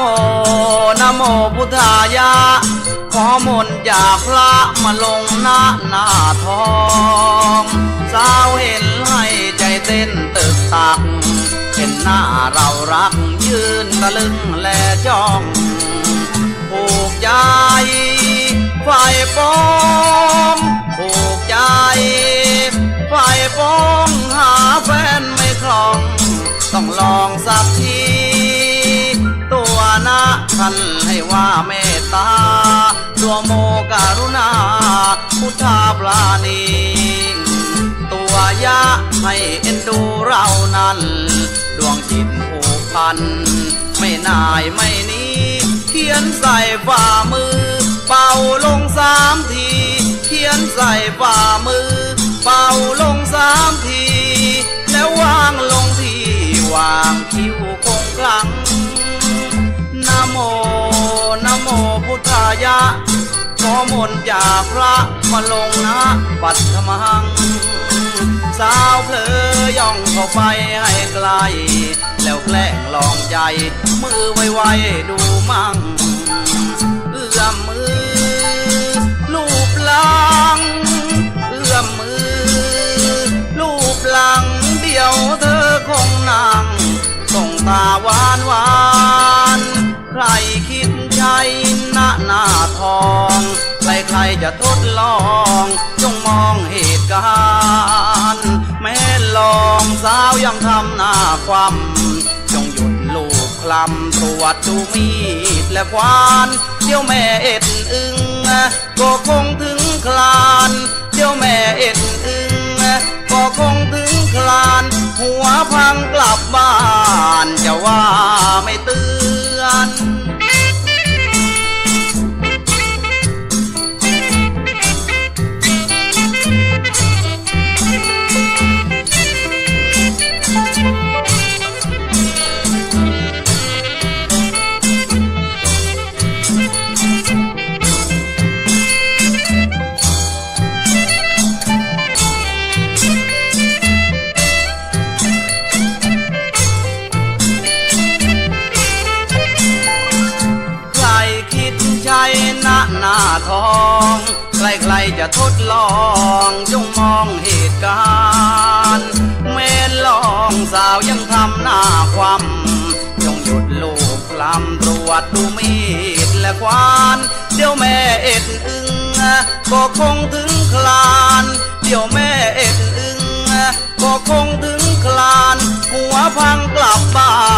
โมนโมพุทธายะ ขอมนต์จากพระมาลงหน้าหน้าทองสาวเห็นให้ใจเต้นตึกตัก เห็นหน้าเรารักยืนตะลึงแลจ้องผูกใจไฟปองผูกใจไฟปองหาแฟนไม่คล่อง ต้องลองสักที โมการุณา พุทธาปราณี ตัวยะให้เอ็นดูเรานั้น ดวงจิตผูกพัน ไม่นายไม่นี้ เขียนใส่ฝ่ามือ เป่าลงสามที เขียนใส่ฝ่ามือ เป่าลงายะ ขอมนต์จากพระมาลงนะปัทมัง สาวเพลอย่องเข้าไปให้ไกล แล้วแกล้งลองใจ มือไวๆดูมั่งเอื้อมมือ ลูบหลัง เอื้อมมือ ลูบหลัง เดี๋ยวเธอคงนั่งส่งตาหวานหวานใครคิดใช้ หน้าหน้าทอง ใครๆจะทดลอง จงมองเหตุการณ์แม้ลองสาวยังทำหน้าความจงหยุดลูกคลำตรวจดูมีดและควานเดี๋ยวแม่เอ็ดอึงก็คงถึงคลานเดี๋ยวแม่เอ็ดอึงก็คงถึงคลาน หัวพังกลับบ้านจะว่าไม่เตือน หน้าหน้าทอง ใครๆจะทดลองจงมองเหตุการณ์เมนลองสาวยังทำหน้าความจงหยุดลูกคลำตรวจดูมีดและควานเดี๋ยวแม่เอ็ดอึงก็คงถึงคลาน เดี๋ยวแม่เอ็ดอึงก็คงถึงคลาน หัวพังกลับบ้านอย่าว่า